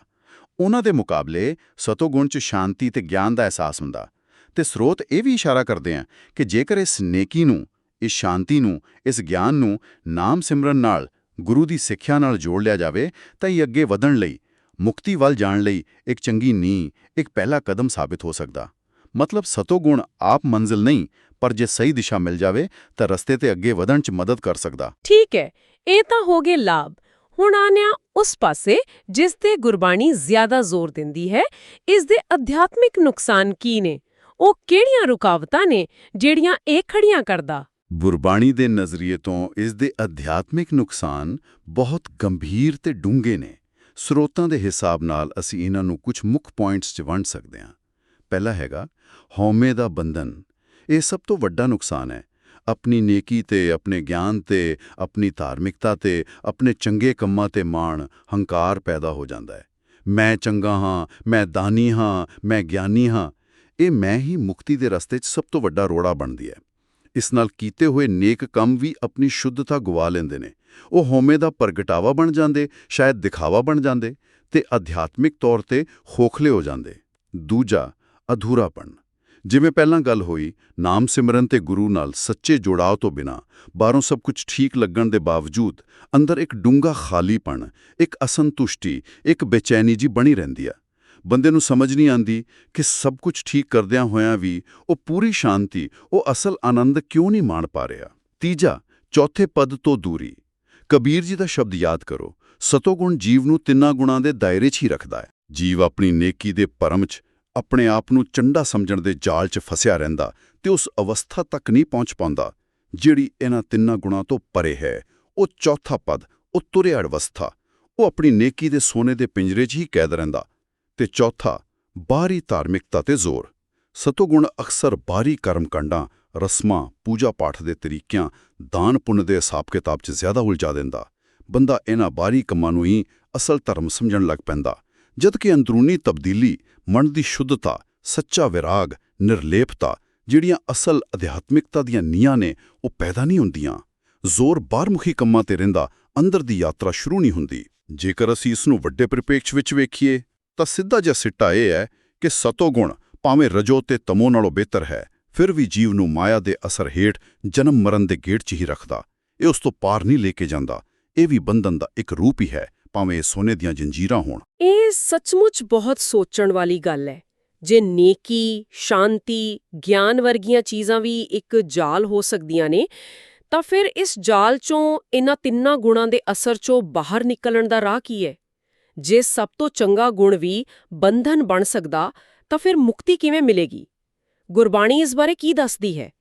ਉਹਨਾਂ ਦੇ ਮੁਕਾਬਲੇ ਸਤੋਗੁਣ 'ਚ ਸ਼ਾਂਤੀ ਤੇ ਗਿਆਨ ਦਾ ਅਹਿਸਾਸ ਹੁੰਦਾ। ਤੇ ਸਰੋਤ ਇਹ ਵੀ ਇਸ਼ਾਰਾ ਕਰਦੇ ਆ ਕਿ ਜੇਕਰ ਇਸ ਨੇਕੀ ਨੂੰ ਇਸ ਸ਼ਾਂਤੀ ਨੂੰ, ਇਸ ਗਿਆਨ ਨੂੰ ਨਾਮ ਸਿਮਰਨ ਨਾਲ, ਗੁਰੂ ਦੀ ਸਿੱਖਿਆ ਨਾਲ ਜੋੜ ਲਿਆ ਜਾਵੇ ਤਾਂ ਇਹ ਅੱਗੇ ਵਧਣ ਲਈ, ਮੁਕਤੀ ਵੱਲ ਜਾਣ ਲਈ ਇੱਕ ਚੰਗੀ ਨੀਂਹ, ਇੱਕ ਪਹਿਲਾ ਕਦਮ ਸਾਬਿਤ ਹੋ ਸਕਦਾ। ਮਤਲਬ ਸਤੋਗੁਣ ਆਪ ਮੰਜ਼ਿਲ ਨਹੀਂ, ਪਰ ਜੇ ਸਹੀ ਦਿਸ਼ਾ ਮਿਲ ਜਾਵੇ ਤਾਂ ਰਸਤੇ ਤੇ ਅੱਗੇ ਵਧਣ 'ਚ ਮਦਦ ਕਰ ਸਕਦਾ।
ਠੀਕ ਹੈ, ਇਹ ਤਾਂ ਹੋ ਗਏ ਲਾਭ। ਹੁਣ ਆਨਿਆ ਉਸ ਪਾਸੇ ਜਿਸ ਤੇ ਗੁਰਬਾਣੀ ਜ਼ਿਆਦਾ ਜ਼ੋਰ ਦਿੰਦੀ ਹੈ, ਇਸ ਦੇ ਅਧਿਆਤਮਿਕ ਨੁਕਸਾਨ ਕੀ ਨੇ? ਉਹ ਕਿਹੜੀਆਂ ਰੁਕਾਵਟਾਂ ਨੇ ਜਿਹੜੀਆਂ ਇਹ ਖੜੀਆਂ ਕਰਦਾ?
ਗੁਰਬਾਣੀ ਦੇ ਨਜ਼ਰੀਏ ਤੋਂ ਇਸ ਦੇ ਅਧਿਆਤਮਿਕ ਨੁਕਸਾਨ ਬਹੁਤ ਗੰਭੀਰ ਤੇ ਡੂੰਘੇ ਨੇ। ਸਰੋਤਾਂ ਦੇ ਹਿਸਾਬ ਨਾਲ ਅਸੀਂ ਇਹਨਾਂ ਨੂੰ ਕੁਝ ਮੁੱਖ ਪੁਆਇੰਟਸ 'ਚ ਵੰਡ ਸਕਦੇ ਹਾਂ। ਪਹਿਲਾ ਹੈਗਾ, ਹਉਮੈ ਦਾ ਬੰਧਨ। ਇਹ ਸਭ ਤੋਂ ਵੱਡਾ ਨੁਕਸਾਨ ਹੈ।
ਆਪਣੀ ਨੇਕੀ ਤੇ ਆਪਣੇ ਗਿਆਨ ਤੇ, ਆਪਣੀ ਧਾਰਮਿਕਤਾ ਤੇ, ਆਪਣੇ ਚੰਗੇ ਕੰਮਾਂ ਤੇ ਮਾਣ, ਹੰਕਾਰ ਪੈਦਾ ਹੋ ਜਾਂਦਾ ਹੈ। ਮੈਂ ਚੰਗਾ ਹਾਂ, ਮੈਂ ਦਾਨੀ ਹਾਂ, ਮੈਂ ਗਿਆਨੀ ਹਾਂ। ਇਹ ਮੈਂ ਹੀ ਮੁਕਤੀ ਦੇ ਰਸਤੇ 'ਚ ਸਭ ਤੋਂ ਵੱਡਾ ਰੋੜਾ ਬਣਦੀ ਹੈ। ਇਸ ਨਾਲ ਕੀਤੇ ਹੋਏ ਨੇਕ ਕੰਮ ਵੀ ਆਪਣੀ ਸ਼ੁੱਧਤਾ ਗਵਾ ਲੈਂਦੇ ਨੇ। ਉਹ ਹਉਮੈ ਦਾ ਪ੍ਰਗਟਾਵਾ ਬਣ ਜਾਂਦੇ, ਸ਼ਾਇਦ ਦਿਖਾਵਾ ਬਣ ਜਾਂਦੇ ਤੇ ਅਧਿਆਤਮਿਕ ਤੌਰ ਤੇ ਖੋਖਲੇ ਹੋ ਜਾਂਦੇ। ਦੂਜਾ, ਅਧੂਰਾਪਣ। ਜਿਵੇਂ ਪਹਿਲਾਂ ਗੱਲ ਹੋਈ, ਨਾਮ ਸਿਮਰਨ ਤੇ ਗੁਰੂ ਨਾਲ ਸੱਚੇ ਜੋੜਾਅ ਤੋਂ ਬਿਨਾ ਬਾਹਰੋਂ ਸਭ ਕੁਝ ਠੀਕ ਲੱਗਣ ਦੇ ਬਾਵਜੂਦ ਅੰਦਰ ਇੱਕ ਡੂੰਘਾ ਖਾਲੀਪਣ, ਇੱਕ ਅਸੰਤੁਸ਼ਟੀ, ਇੱਕ ਬੇਚੈਨੀ ਜੀ ਬਣੀ ਰਹਿੰਦੀ ਆ। ਬੰਦੇ ਨੂੰ ਸਮਝ ਨਹੀਂ ਆਂਦੀ ਕਿ ਸਭ ਕੁਝ ਠੀਕ ਕਰਦਿਆਂ ਹੋਇਆਂ ਵੀ ਉਹ ਪੂਰੀ ਸ਼ਾਂਤੀ, ਉਹ ਅਸਲ ਆਨੰਦ ਕਿਉਂ ਨਹੀਂ ਮਾਣ ਪਾ ਰਿਹਾ? ਤੀਜਾ, ਚੌਥੇ ਪਦ ਤੋਂ ਦੂਰੀ। ਕਬੀਰ ਜੀ ਦਾ ਸ਼ਬਦ ਯਾਦ ਕਰੋ ਸਤੋਗੁਣ ਜੀਵ ਨੂੰ ਤਿੰਨਾਂ ਗੁਣਾਂ ਦੇ ਦਾਇਰੇ 'ਚ ਹੀ ਰੱਖਦਾ ਹੈ। ਜੀਵ ਆਪਣੀ ਨੇਕੀ ਦੇ ਪਰਮ 'ਚ, ਆਪਣੇ ਆਪ ਨੂੰ ਚੰਡਾ ਸਮਝਣ ਦੇ ਜਾਲ 'ਚ ਫਸਿਆ ਰਹਿੰਦਾ ਤੇ ਉਸ ਅਵਸਥਾ ਤੱਕ ਨਹੀਂ ਪਹੁੰਚ ਪਾਉਂਦਾ, ਜਿਹੜੀ ਇਹਨਾਂ ਤਿੰਨਾਂ ਗੁਣਾਂ ਤੋਂ ਪਰੇ ਹੈ। ਉਹ ਚੌਥਾ ਪਦ, ਉਹ ਤੁਰਿਆ ਅਵਸਥਾ। ਉਹ ਆਪਣੀ ਨੇਕੀ ਦੇ ਸੋਨੇ ਦੇ ਪਿੰਜਰੇ 'ਚ ਹੀ ਕੈਦ ਰਹਿੰਦਾ। ਤੇ ਚੌਥਾ, ਬਾਹਰੀ ਧਾਰਮਿਕਤਾ ਤੇ ਜ਼ੋਰ। ਸਤੋਗੁਣ ਅਕਸਰ ਬਾਹਰੀ ਕਰਮਕਾਂਡਾਂ, ਰਸਮਾਂ ਪੂਜਾ ਪਾਠ ਦੇ ਤਰੀਕਿਆਂ ਦਾਨ ਪੁੰਨ ਦੇ ਹਿਸਾਬ ਕਿਤਾਬ 'ਚ ਜ਼ਿਆਦਾ ਉਲਝਾ ਦਿੰਦਾ। ਬੰਦਾ ਇਹਨਾਂ ਬਾਹਰੀ ਕੰਮਾਂ ਨੂੰ ਹੀ ਅਸਲ ਧਰਮ ਸਮਝਣ ਲੱਗ ਪੈਂਦਾ, ਜਦਕਿ ਅੰਦਰੂਨੀ ਤਬਦੀਲੀ, ਮਨ ਦੀ ਸ਼ੁੱਧਤਾ, ਸੱਚਾ ਵਿਰਾਗ, ਨਿਰਲੇਪਤਾ, ਜਿਹੜੀਆਂ ਅਸਲ ਅਧਿਆਤਮਿਕਤਾ ਦੀਆਂ ਨੀਆਂ ਨੇ, ਉਹ ਪੈਦਾ ਨਹੀਂ ਹੁੰਦੀਆਂ। ਜ਼ੋਰ ਬਾਹਰਮੁਖੀ ਕੰਮਾਂ ਤੇ ਰਹਿੰਦਾ, ਅੰਦਰ ਦੀ ਯਾਤਰਾ ਸ਼ੁਰੂ ਨਹੀਂ ਹੁੰਦੀ। ਜੇਕਰ ਅਸੀਂ ਇਸ ਨੂੰ ਵੱਡੇ ਪਰਿਪੇਖ ਵਿੱਚ ਵੇਖੀਏ ਤਾਂ ਸਿੱਧਾ ਜਿਹਾ ਸਿੱਟਾ ਇਹ ਹੈ ਕਿ ਸਤੋ ਗੁਣ ਭਾਵੇਂ ਰਜੋ ਤੇ ਤਮੋ ਨਾਲੋਂ ਬਿਹਤਰ ਹੈ, ਫਿਰ ਵੀ ਜੀਵ ਨੂੰ ਮਾਇਆ ਦੇ ਅਸਰ ਹੇਠ ਜਨਮ ਮਰਨ ਦੇ ਗੇੜ 'ਚ ਹੀ ਰੱਖਦਾ। ਇਹ ਉਸ ਤੋਂ ਪਾਰ ਨਹੀਂ ਲੈ ਕੇ ਜਾਂਦਾ। ਇਹ ਵੀ ਬੰਧਨ ਦਾ ਇੱਕ ਰੂਪ ਹੀ ਹੈ, ਭਾਵੇਂ ਇਹ ਸੋਨੇ ਦੀਆਂ ਜੰਜੀਰਾਂ ਹੋਣ।
ਇਹ ਸੱਚਮੁੱਚ ਬਹੁਤ ਸੋਚਣ ਵਾਲੀ ਗੱਲ ਹੈ। ਜੇ ਨੇਕੀ, ਸ਼ਾਂਤੀ, ਗਿਆਨ ਵਰਗੀਆਂ ਚੀਜ਼ਾਂ ਵੀ ਇੱਕ ਜਾਲ ਹੋ ਸਕਦੀਆਂ ਨੇ, ਤਾਂ ਫਿਰ ਇਸ ਜਾਲ ਚੋਂ ਇਹਨਾਂ ਤਿੰਨਾਂ ਗੁਣਾਂ ਦੇ ਅਸਰ ਚੋਂ ਬਾਹਰ ਨਿਕਲਣ ਦਾ ਰਾਹ ਕੀ ਹੈ? ਜੇ ਸਭ ਤੋਂ ਚੰਗਾ ਗੁਣ ਵੀ ਬੰਧਨ ਬਣ ਸਕਦਾ, ਤਾਂ ਫਿਰ ਮੁਕਤੀ ਕਿਵੇਂ ਮਿਲੇਗੀ? ਗੁਰਬਾਣੀ ਇਸ ਬਾਰੇ ਕੀ ਦੱਸਦੀ ਹੈ?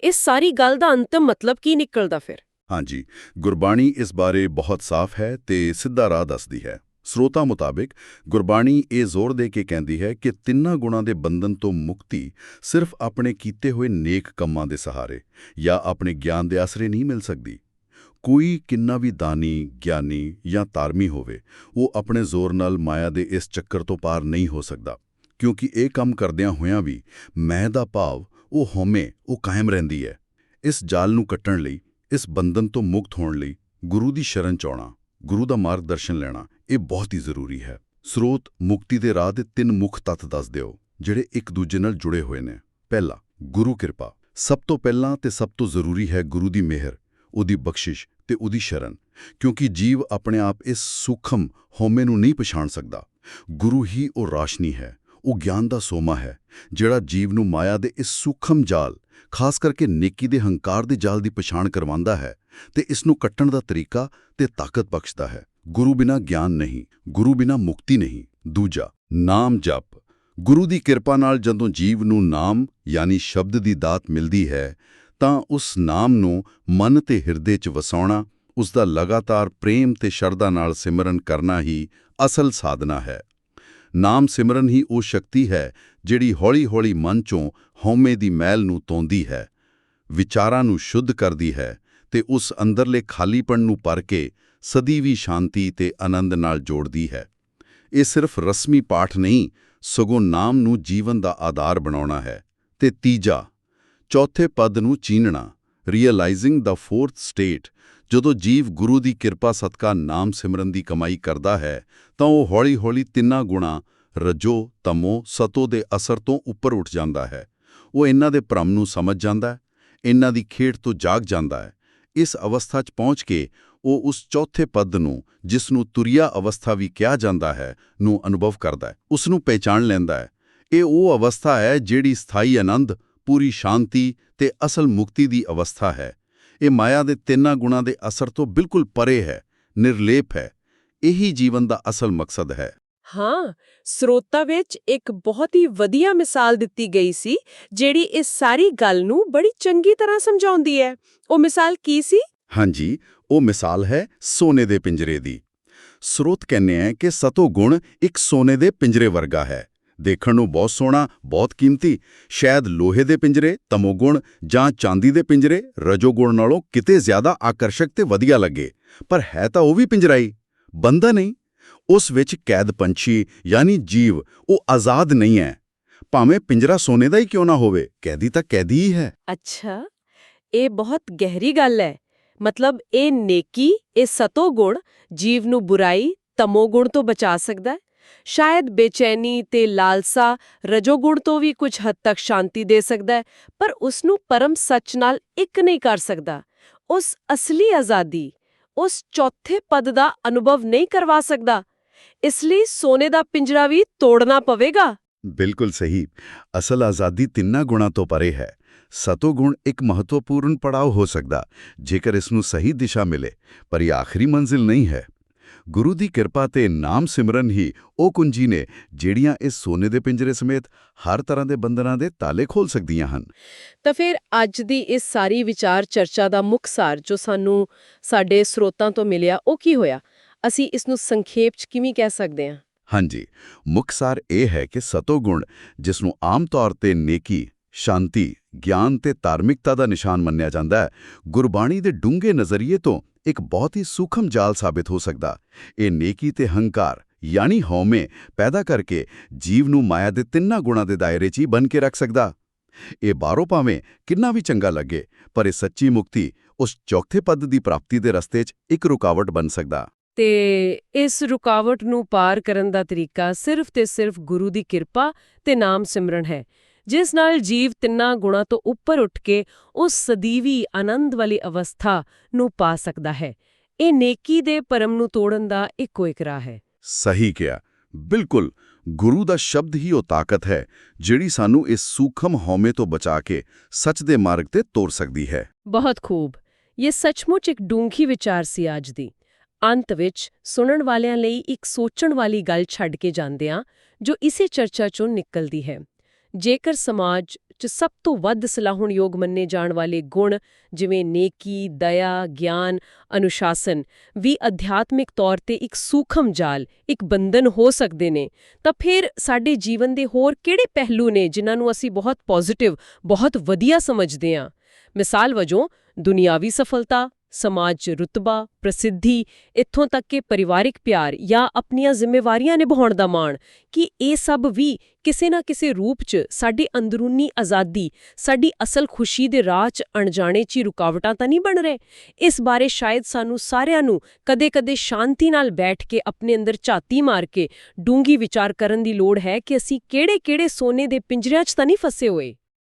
ਇਸ ਸਾਰੀ ਗੱਲ ਦਾ ਅੰਤਮ ਮਤਲਬ ਕੀ ਨਿਕਲਦਾ ਫਿਰ?
ਹਾਂਜੀ, ਗੁਰਬਾਣੀ ਇਸ ਬਾਰੇ ਬਹੁਤ ਸਾਫ਼ ਹੈ ਤੇ ਸਿੱਧਾ ਰਾਹ ਦੱਸਦੀ ਹੈ। ਸਰੋਤਾ ਮੁਤਾਬਿਕ, ਗੁਰਬਾਣੀ ਇਹ ਜ਼ੋਰ ਦੇ ਕੇ ਕਹਿੰਦੀ ਹੈ ਕਿ ਤਿੰਨਾਂ ਗੁਣਾਂ ਦੇ ਬੰਧਨ ਤੋਂ ਮੁਕਤੀ ਸਿਰਫ ਆਪਣੇ ਕੀਤੇ ਹੋਏ ਨੇਕ ਕੰਮਾਂ ਦੇ ਸਹਾਰੇ ਜਾਂ ਆਪਣੇ ਗਿਆਨ ਦੇ ਆਸਰੇ ਨਹੀਂ ਮਿਲ ਸਕਦੀ। ਕੋਈ ਕਿੰਨਾ ਵੀ ਦਾਨੀ, ਗਿਆਨੀ ਜਾਂ ਧਾਰਮੀ ਹੋਵੇ, ਉਹ ਆਪਣੇ ਜ਼ੋਰ ਨਾਲ ਮਾਇਆ ਦੇ ਇਸ ਚੱਕਰ ਤੋਂ ਪਾਰ ਨਹੀਂ ਹੋ ਸਕਦਾ। ਕਿਉਂਕਿ ਇਹ ਕੰਮ ਕਰਦਿਆਂ ਹੋਇਆਂ ਵੀ ਮੈਂ ਦਾ ਭਾਵ, ਉਹ ਹਉਮੈ, ਉਹ ਕਾਇਮ ਰਹਿੰਦੀ ਹੈ। ਇਸ ਜਾਲ ਨੂੰ ਕੱਟਣ ਲਈ, ਇਸ ਬੰਧਨ ਤੋਂ ਮੁਕਤ ਹੋਣ ਲਈ ਗੁਰੂ ਦੀ ਸ਼ਰਨ ਚ ਆਉਣਾ ਗੁਰੂ ਦਾ ਮਾਰਗਦਰਸ਼ਨ ਲੈਣਾ, ਇਹ ਬਹੁਤ ਹੀ ਜ਼ਰੂਰੀ ਹੈ। ਸਰੋਤ ਮੁਕਤੀ ਦੇ ਰਾਹ ਦੇ ਤਿੰਨ ਮੁੱਖ ਤੱਤ ਦੱਸ ਦਿਓ, ਜਿਹੜੇ ਇੱਕ ਦੂਜੇ ਨਾਲ ਜੁੜੇ ਹੋਏ ਨੇ। ਪਹਿਲਾ, ਗੁਰੂ ਕਿਰਪਾ। ਸਭ ਤੋਂ ਪਹਿਲਾਂ ਤੇ ਸਭ ਤੋਂ ਜ਼ਰੂਰੀ ਹੈ ਗੁਰੂ ਦੀ ਮਿਹਰ, ਉਹਦੀ ਬਖਸ਼ਿਸ਼ ਤੇ ਉਹਦੀ ਸ਼ਰਨ, ਕਿਉਂਕਿ ਜੀਵ ਆਪਣੇ ਆਪ ਇਸ ਸੂਖਮ ਹਉਮੈ ਨੂੰ ਨਹੀਂ ਪਛਾਣ ਸਕਦਾ। ਗੁਰੂ ਹੀ ਉਹ ਰਾਸ਼ਨੀ ਹੈ, ਉਹ ਗਿਆਨ ਦਾ ਸੋਮਾ ਹੈ, ਜਿਹੜਾ ਜੀਵ ਨੂੰ ਮਾਇਆ ਦੇ ਇਸ ਸੂਖਮ ਜਾਲ, ਖਾਸ ਕਰਕੇ ਨੇਕੀ ਦੇ ਹੰਕਾਰ ਦੇ ਜਾਲ ਦੀ ਪਛਾਣ ਕਰਵਾਉਂਦਾ ਹੈ ਤੇ ਇਸ ਨੂੰ ਕੱਟਣ ਦਾ ਤਰੀਕਾ ਤੇ ਤਾਕਤ ਬਖਸ਼ਦਾ ਹੈ। ਗੁਰੂ ਬਿਨਾ ਗਿਆਨ ਨਹੀਂ, ਗੁਰੂ ਬਿਨਾ ਮੁਕਤੀ ਨਹੀਂ। ਦੂਜਾ, ਨਾਮ ਜਪ। ਗੁਰੂ ਦੀ ਕਿਰਪਾ ਨਾਲ ਜਦੋਂ ਜੀਵ ਨੂੰ ਨਾਮ, ਯਾਨੀ ਸ਼ਬਦ ਦੀ ਦਾਤ ਮਿਲਦੀ ਹੈ ਤਾਂ ਉਸ ਨਾਮ ਨੂੰ ਮਨ ਤੇ ਹਿਰਦੇ 'ਚ ਵਸਾਉਣਾ ਉਸ ਦਾ ਲਗਾਤਾਰ ਪ੍ਰੇਮ ਤੇ ਸ਼ਰਧਾ ਨਾਲ ਸਿਮਰਨ ਕਰਨਾ ਹੀ ਅਸਲ ਸਾਧਨਾ ਹੈ। ਨਾਮ ਸਿਮਰਨ ਹੀ ਉਹ ਸ਼ਕਤੀ ਹੈ ਜਿਹੜੀ ਹੌਲੀ-ਹੌਲੀ ਮਨ 'ਚੋਂ ਹਉਮੈ ਦੀ ਮੈਲ ਨੂੰ ਤੋਂਦੀ ਹੈ, ਵਿਚਾਰਾਂ ਨੂੰ ਸ਼ੁੱਧ ਕਰਦੀ ਹੈ ਤੇ ਉਸ ਅੰਦਰਲੇ ਖਾਲੀਪਣ ਨੂੰ ਭਰ ਕੇ ਸਦੀ ਵੀ ਸ਼ਾਂਤੀ ਤੇ ਆਨੰਦ ਨਾਲ ਜੋੜਦੀ ਹੈ। ਇਹ ਸਿਰਫ ਰਸਮੀ ਪਾਠ ਨਹੀਂ, ਸਗੋਂ ਨਾਮ ਨੂੰ ਜੀਵਨ ਦਾ ਆਧਾਰ ਬਣਾਉਣਾ ਹੈ। ਤੇ ਤੀਜਾ ਚੌਥੇ ਪਦ ਨੂੰ ਚੀਨਣਾ ਰੀਅਲਾਈਜ਼ਿੰਗ ਦਾ ਫੋਰਥ ਸਟੇਟ ਜਦੋਂ ਜੀਵ ਗੁਰੂ ਦੀ ਕਿਰਪਾ ਸਦਕਾ ਨਾਮ ਸਿਮਰਨ ਦੀ ਕਮਾਈ ਕਰਦਾ ਹੈ, ਤਾਂ ਉਹ ਹੌਲੀ-ਹੌਲੀ ਤਿੰਨਾਂ ਗੁਣਾਂ, ਰਜੋ, ਤਮੋ, ਸਤੋ ਦੇ ਅਸਰ ਤੋਂ ਉੱਪਰ ਉੱਠ ਜਾਂਦਾ ਹੈ। ਉਹ ਇਹਨਾਂ ਦੇ ਭ੍ਰਮ ਨੂੰ ਸਮਝ ਜਾਂਦਾ ਹੈ, ਇਹਨਾਂ ਦੀ ਖੇਡ ਤੋਂ ਜਾਗ ਜਾਂਦਾ ਹੈ। ਇਸ ਅਵਸਥਾ 'ਚ ਪਹੁੰਚ ਕੇ ਉਹ ਉਸ ਚੌਥੇ ਪਦ ਨੂੰ, ਜਿਸ ਨੂੰ ਤੁਰਿਆ ਅਵਸਥਾ ਵੀ ਕਿਹਾ ਜਾਂਦਾ ਹੈ, ਨੂੰ ਅਨੁਭਵ ਕਰਦਾ ਹੈ। ਉਸ ਨੂੰ ਪਹਿਚਾਣ ਲੈਂਦਾ ਹੈ। ਇਹ ਉਹ ਅਵਸਥਾ ਹੈ ਜਿਹੜੀ ਸਥਾਈ ਆਨੰਦ ਪੂਰੀ ਸ਼ਾਂਤੀ ਤੇ ਅਸਲ ਮੁਕਤੀ ਦੀ ਅਵਸਥਾ ਹੈ। ਇਹ ਮਾਇਆ ਦੇ ਤਿੰਨਾਂ ਗੁਣਾਂ ਦੇ ਅਸਰ ਤੋਂ ਬਿਲਕੁਲ ਪਰੇ ਹੈ ਨਿਰਲੇਪ ਹੈ। ਇਹੀ ਜੀਵਨ ਦਾ ਅਸਲ ਮਕਸਦ ਹੈ।
ਹਾਂ ਸਰੋਤਾ ਵਿੱਚ ਇੱਕ ਬਹੁਤ ਹੀ ਵਧੀਆ ਮਿਸਾਲ ਦਿੱਤੀ ਗਈ ਸੀ ਜਿਹੜੀ ਇਸ ਸਾਰੀ ਗੱਲ ਨੂੰ ਬੜੀ ਚੰਗੀ ਤਰ੍ਹਾਂ ਸਮਝਾਉਂਦੀ ਹੈ। ਉਹ ਮਿਸਾਲ ਕੀ ਸੀ?
ਹਾਂਜੀ ਉਹ ਮਿਸਾਲ ਹੈ ਸੋਨੇ ਦੇ ਪਿੰਜਰੇ ਦੀ। ਸਰੋਤ ਕਹਿੰਦੇ ਹੈ ਕਿ ਸਤੋ ਗੁਣ ਇੱਕ ਸੋਨੇ ਦੇ ਪਿੰਜਰੇ ਵਰਗਾ ਹੈ। ਦੇਖਣ ਨੂੰ ਬਹੁਤ ਸੋਹਣਾ, ਬਹੁਤ ਕੀਮਤੀ। ਸ਼ਾਇਦ ਲੋਹੇ ਦੇ ਪਿੰਜਰੇ, ਤਮੋਗੁਣ ਜਾਂ ਚਾਂਦੀ ਦੇ ਪਿੰਜਰੇ, ਰਜੋਗੁਣ ਨਾਲੋਂ ਕਿਤੇ ਜ਼ਿਆਦਾ ਆਕਰਸ਼ਕ ਤੇ ਵਧੀਆ ਲੱਗੇ। ਪਰ ਹੈ ਤਾਂ ਉਹ ਵੀ ਪਿੰਜਰਾਈ। ਬੰਦਾ ਨਹੀਂ। ਉਸ ਵਿੱਚ ਕੈਦ ਪੰਛੀ, ਯਾਨੀ ਜੀਵ, ਉਹ ਆਜ਼ਾਦ ਨਹੀਂ ਹੈ। ਭਾਵੇਂ ਪਿੰਜਰਾ ਸੋਨੇ ਦਾ ਹੀ ਕਿਉਂ ਨਾ ਹੋਵੇ, ਕੈਦੀ ਤਾਂ ਕੈਦੀ ਹੀ ਹੈ।
ਅੱਛਾ। ਇਹ ਬਹੁਤ ਗਹਿਰੀ ਗੱਲ ਹੈ। ਮਤਲਬ ਇਹ ਨੇਕੀ, ਇਹ ਸਤੋ ਗੁਣ ਜੀਵ ਨੂੰ ਬੁਰਾਈ ਤਮੋ ਗੁਣ ਤੋਂ ਬਚਾ ਸਕਦਾ ਹੈ? ਸ਼ਾਇਦ ਬੇਚੈਨੀ ਤੇ ਲਾਲਸਾ ਰਜੋਗੁਣ ਤੋਂ ਵੀ ਕੁਝ ਹੱਦ ਤੱਕ ਸ਼ਾਂਤੀ ਦੇ ਸਕਦਾ ਹੈ, ਪਰ ਉਸ ਨੂੰ ਪਰਮ ਸੱਚ ਨਾਲ ਇੱਕ ਨਹੀਂ ਕਰ ਸਕਦਾ। ਉਸ ਅਸਲੀ ਆਜ਼ਾਦੀ, ਉਸ ਚੌਥੇ ਪਦ ਦਾ ਅਨੁਭਵ ਨਹੀਂ ਕਰਵਾ ਸਕਦਾ। ਇਸ ਲਈ ਸੋਨੇ ਦਾ ਪਿੰਜਰਾ ਵੀ ਤੋੜਨਾ ਪਵੇਗਾ।
ਬਿਲਕੁਲ ਸਹੀ। ਅਸਲ ਆਜ਼ਾਦੀ ਤਿੰਨਾਂ ਗੁਣਾਂ ਤੋਂ ਪਰੇ ਹੈ। ਸਤੋ ਗੁਣ ਇੱਕ ਮਹੱਤਵਪੂਰਨ ਪੜਾਅ ਹੋ ਸਕਦਾ, ਜੇਕਰ ਇਸ ਨੂੰ ਸਹੀ ਦਿਸ਼ਾ ਮਿਲੇ, ਪਰ ਇਹ ਆਖਰੀ ਮੰਜ਼ਿਲ ਨਹੀਂ ਹੈ। ਗੁਰੂ ਦੀ ਕਿਰਪਾ ਤੇ ਨਾਮ ਸਿਮਰਨ ਹੀ ਉਹ ਕੁੰਜੀ ਨੇ ਜਿਹੜੀਆਂ ਇਸ ਸੋਨੇ ਦੇ ਪਿੰਜਰੇ ਸਮੇਤ ਹਰ ਤਰ੍ਹਾਂ ਦੇ ਬੰਧਨਾਂ ਦੇ ਤਾਲੇ ਖੋਲ ਸਕਦੀਆਂ ਹਨ।
ਤਾਂ ਫਿਰ ਅੱਜ ਦੀ ਇਸ ਸਾਰੀ ਵਿਚਾਰ ਚਰਚਾ ਦਾ ਮੁੱਖ ਸਾਰ ਜੋ ਸਾਨੂੰ ਸਾਡੇ ਸਰੋਤਾਂ ਤੋਂ ਮਿਲਿਆ ਉਹ ਕੀ ਹੋਇਆ? ਅਸੀਂ ਇਸ ਨੂੰ ਸੰਖੇਪ 'ਚ ਕਿਵੇਂ ਕਹਿ ਸਕਦੇ ਹਾਂ?
ਹਾਂਜੀ ਮੁੱਖ ਸਾਰ ਇਹ ਹੈ ਕਿ ਸਤੋ ਗੁਣ ਜਿਸ ਨੂੰ ਆਮ ਤੌਰ ਤੇ ਨੇਕੀ ਸ਼ਾਂਤੀ ਗਿਆਨ ਤੇ ਧਾਰਮਿਕਤਾ ਦਾ ਨਿਸ਼ਾਨ ਮੰਨਿਆ ਜਾਂਦਾ ਹੈ ਗੁਰਬਾਣੀ ਦੇ ਡੂੰਘੇ ਨਜ਼ਰੀਏ ਤੋਂ ਇੱਕ ਬਹੁਤ ਹੀ ਸੂਖਮ ਜਾਲ ਸਾਬਿਤ ਹੋ ਸਕਦਾ। ਇਹ ਨੇਕੀ ਤੇ ਹੰਕਾਰ, ਯਾਨੀ ਹਉਮੈ, ਪੈਦਾ ਕਰਕੇ ਜੀਵ ਨੂੰ ਮਾਇਆ ਦੇ ਤਿੰਨਾਂ ਗੁਣਾਂ ਦੇ ਦਾਇਰੇ 'ਚ ਹੀ ਬਨ ਕੇ ਰੱਖ ਸਕਦਾ। ਇਹ ਬਾਹਰੋਂ ਭਾਵੇਂ ਕਿੰਨਾ ਵੀ ਚੰਗਾ ਲੱਗੇ, ਪਰ ਇਹ ਸੱਚੀ ਮੁਕਤੀ ਉਸ ਚੌਥੇ ਪਦ ਦੀ ਪ੍ਰਾਪਤੀ ਦੇ ਰਸਤੇ 'ਚ ਇੱਕ ਰੁਕਾਵਟ ਬਣ ਸਕਦਾ।
ਤੇ ਇਸ ਰੁਕਾਵਟ ਨੂੰ ਪਾਰ ਕਰਨ ਦਾ ਤਰੀਕਾ ਸਿਰਫ ਤੇ ਸਿਰਫ ਗੁਰੂ ਦੀ ਕਿਰਪਾ ਤੇ ਨਾਮ ਸਿਮਰਨ ਹੈ। ਜਿਸ ਨਾਲ ਜੀਵ ਤਿੰਨਾਂ ਗੁਣਾਂ ਤੋਂ ਉੱਪਰ ਉੱਠ ਕੇ ਉਸ ਸਦੀਵੀ ਆਨੰਦ ਵਾਲੀ ਅਵਸਥਾ ਨੂੰ ਪਾ ਸਕਦਾ ਹੈ। ਇਹ ਨੇਕੀ ਦੇ ਪਰਮ ਨੂੰ ਤੋੜਨ ਦਾ ਇੱਕੋ ਇੱਕ ਰਾਹ ਹੈ।
ਸਹੀ ਕਿਹਾ। ਬਿਲਕੁਲ ਗੁਰੂ ਦਾ ਸ਼ਬਦ ਹੀ ਉਹ ਤਾਕਤ ਹੈ ਜਿਹੜੀ ਸਾਨੂੰ ਇਸ ਸੂਖਮ ਹਉਮੈ ਤੋਂ ਬਚਾ ਕੇ ਸੱਚ ਦੇ ਮਾਰਗ ਤੇ ਤੋਰ ਸਕਦੀ ਹੈ।
ਬਹੁਤ ਖੂਬ। ਇਹ ਸੱਚਮੁੱਚ ਇੱਕ ਡੂੰਘੀ ਵਿਚਾਰ ਸੀ ਅੱਜ ਦੀ। ਅੰਤ ਵਿੱਚ ਸੁਣਨ ਵਾਲਿਆਂ ਲਈ ਇੱਕ ਸੋਚਣ ਵਾਲੀ ਗੱਲ ਛੱਡ ਕੇ ਜਾਂਦੇ ਹਾਂ ਜੋ ਇਸੇ ਚਰਚਾ ਚੋਂ ਨਿਕਲਦੀ ਹੈ। ਜੇਕਰ ਸਮਾਜ 'ਚ ਸਭ ਤੋਂ ਵੱਧ ਸਲਾਹੁਣਯੋਗ ਮੰਨੇ ਜਾਣ ਵਾਲੇ ਗੁਣ ਜਿਵੇਂ ਨੇਕੀ, ਦਇਆ, ਗਿਆਨ, ਅਨੁਸ਼ਾਸਨ ਵੀ ਅਧਿਆਤਮਿਕ ਤੌਰ ਤੇ ਇੱਕ ਸੂਖਮ ਜਾਲ, ਇੱਕ ਬੰਧਨ ਹੋ ਸਕਦੇ ਨੇ ਤਾਂ ਫਿਰ ਸਾਡੇ ਜੀਵਨ ਦੇ ਹੋਰ ਕਿਹੜੇ ਪਹਿਲੂ ਨੇ ਜਿਨ੍ਹਾਂ ਨੂੰ ਅਸੀਂ ਬਹੁਤ ਪੋਜ਼ਿਟਿਵ, ਬਹੁਤ ਵਧੀਆ ਸਮਝਦੇ ਹਾਂ? ਮਿਸਾਲ ਵਜੋਂ ਦੁਨਿਆਵੀ ਸਫਲਤਾ ਸਮਾਜ 'ਚ ਰੁਤਬਾ, ਪ੍ਰਸਿੱਧੀ, ਇੱਥੋਂ ਤੱਕ ਕਿ ਪਰਿਵਾਰਿਕ ਪਿਆਰ ਜਾਂ ਆਪਣੀਆਂ ਜ਼ਿੰਮੇਵਾਰੀਆਂ ਨਿਭਾਉਣ ਦਾ ਮਾਣ, ਕਿ ਇਹ ਸਭ ਵੀ ਕਿਸੇ ਨਾ ਕਿਸੇ ਰੂਪ 'ਚ ਸਾਡੀ ਅੰਦਰੂਨੀ ਆਜ਼ਾਦੀ, ਸਾਡੀ ਅਸਲ ਖੁਸ਼ੀ ਦੇ ਰਾਹ 'ਚ ਅਣਜਾਣੇ 'ਚ ਹੀ ਰੁਕਾਵਟਾਂ ਤਾਂ ਨਹੀਂ ਬਣ ਰਹੇ? ਇਸ ਬਾਰੇ ਸ਼ਾਇਦ ਸਾਨੂੰ ਸਾਰਿਆਂ ਨੂੰ ਕਦੇ-ਕਦੇ ਸ਼ਾਂਤੀ ਨਾਲ ਬੈਠ ਕੇ ਆਪਣੇ ਅੰਦਰ ਝਾਤੀ ਮਾਰ ਕੇ ਡੂੰਗੀ ਵਿਚਾਰ ਕਰਨ ਦੀ ਲੋੜ ਹੈ ਕਿ ਅਸੀਂ ਕਿਹੜੇ-ਕਿਹੜੇ ਸੋਨੇ ਦੇ ਪਿੰਜਰਿਆਂ 'ਚ ਤਾਂ ਨਹੀਂ ਫਸੇ ਹੋਏ?